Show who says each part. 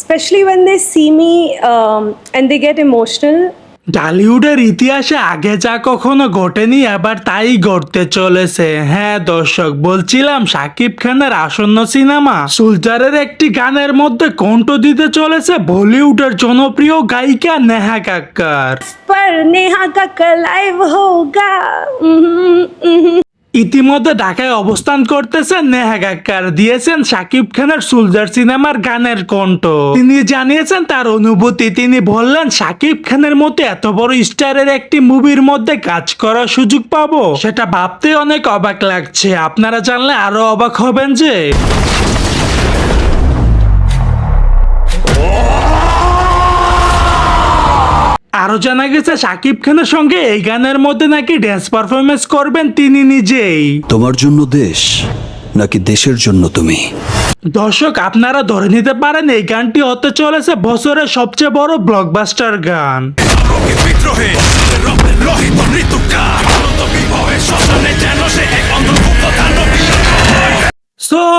Speaker 1: Specially when they see me and they get emotional
Speaker 2: টালিউডের ইতিহাসে আগে যা কখনো ঘটেনি আবার তাই ঘটতে চলেছে। হ্যাঁ দর্শক বলছিলাম সাকিব খানের আসন্ন সিনেমা সুলতারের একটি গানের মধ্যে কণ্ঠ দিতে চলেছে বলিউডের জনপ্রিয় গায়িকা নেহা কাক্কার।
Speaker 1: নেহা কাক্কার লাইভ হোগা।
Speaker 2: ইতিমধ্যে ঢাকায় অবস্থান করতেছেন নেহা দিয়েছেন সাকিব খানের সুলজার সিনেমার গানের কণ্ঠ। তিনি জানিয়েছেন তার অনুভূতি। তিনি বললেন সাকিব খানের মতো এত বড় স্টারের একটি মুভির মধ্যে কাজ করার সুযোগ পাবো? সেটা ভাবতে অনেক অবাক লাগছে। আপনারা জানলে আরও অবাক হবেন যে আরও জানা গেছে সাকিব খানের সঙ্গে এই গানের মধ্যে নাকি ড্যান্স পারফরমেন্স করবেন তিনি নিজেই।
Speaker 3: তোমার জন্য দেশ নাকি দেশের জন্য তুমি?
Speaker 2: দর্শক আপনারা ধরে নিতে পারেন এই গানটি হতে চলেছে বছরের সবচেয়ে বড় ব্লকবাস্টার গান।
Speaker 4: বিদ্রোহে